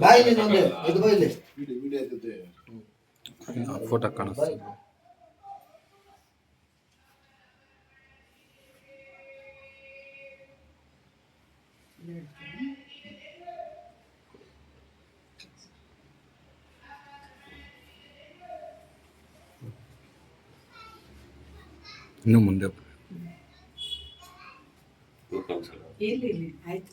ಬಾಯಿ ನೀನು ಒಂದೇ ಇದು ಬಾಯಿಲಿ ಫೋಟೋ ಕಾಣಿಸ್ತು ಇನ್ನು ಮುಂದೆ ಇಲ್ಲಿ ಇಲ್ಲಿ ಆಯ್ತು.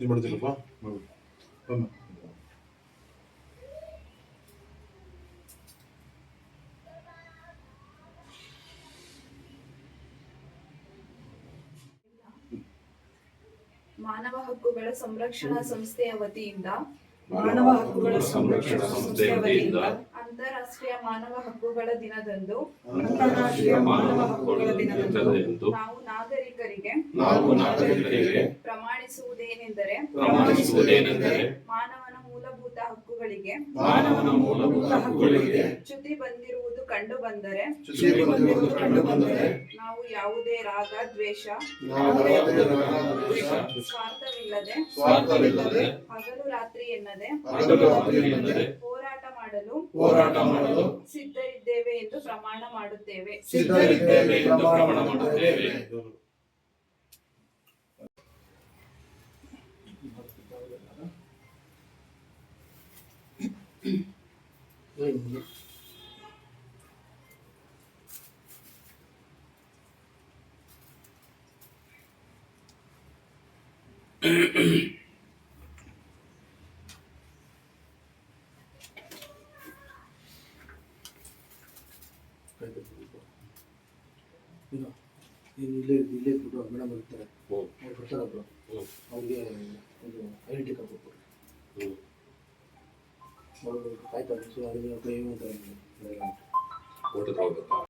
ಇದು ಮಾನವ ಹಕ್ಕುಗಳ ಸಂರಕ್ಷಣಾ ಸಂಸ್ಥೆಯ ವತಿಯಿಂದ ಮಾನವ ಹಕ್ಕುಗಳ ಸಂರಕ್ಷಣಾ ಸಂಸ್ಥೆಯ ವತಿಯಿಂದ ಅಂತಾರಾಷ್ಟ್ರೀಯ ಮಾನವ ಹಕ್ಕುಗಳ ದಿನದಂದು ಅಂತಾರಾಷ್ಟ್ರೀಯ ಮಾನವ ಹಕ್ಕುಗಳ ದಿನದಂದು ನಾವು ನಾಗರಿಕರಿಗೆ ನಾವು ನಾಗರಿಕರಿಗೆ ಪ್ರಮಾಣಿಸುವುದೇನೆಂದರೆ ಪ್ರಮಾಣಿಸುವುದೇನೆಂದರೆ ಮಾನವನ ಮೂಲಭೂತ ಹಕ್ಕುಗಳಿಗೆ ಮಾನವನ ಮೂಲಭೂತ ಹಕ್ಕುಗಳಿಗೆ ಚ್ಯುತಿ ಬಂದಿರುವುದು ಕಂಡು ಬಂದರೆ ಚ್ಯುತಿ ಬಂದಿರುವುದು ಕಂಡು ಬಂದರೆ ನಾವು ಯಾವುದೇ ರಾಗ ದ್ವೇಷ ನಾವು ರಾಗ, ದ್ವೇಷ, ಸ್ವಾರ್ಥವಿಲ್ಲದೆ ಸ್ವಾರ್ಥವಿಲ್ಲದೆ ಹಗಲು ರಾತ್ರಿ ಎನ್ನದೆ ಹಗಲು ರಾತ್ರಿ ಎನ್ನದೆ ಹೋರಾಟ ಮಾಡಲು ಹೋರಾಟ ಮಾಡಲು ಸಿದ್ಧರಿದ್ದೇವೆ ಎಂದು ಪ್ರಮಾಣ ಮಾಡುತ್ತೇವೆ. ಸಿದ್ಧರಿದ್ದೇವೆ ಎಂದು ಪ್ರಮಾಣ ಮಾಡುತ್ತೇವೆ. ಇಲ್ಲೇ ಇಲ್ಲೇ ಬಿಟ್ಟು ಮೇಡಮ್ ಇರ್ತಾರೆ ಹ್ಮ್. ಅವ್ರು ಬರ್ತಾರೆ ಒಬ್ರು ಹ್ಮ್. ಅವ್ರಿಗೆ ಒಂದು ಐಡೆಂಟಿ ಕಾರ್ಡ್ ಕೊಟ್ಬಿಟ್ಟು मग काय परमिशन वगैरे उपयोग होतो बोलतो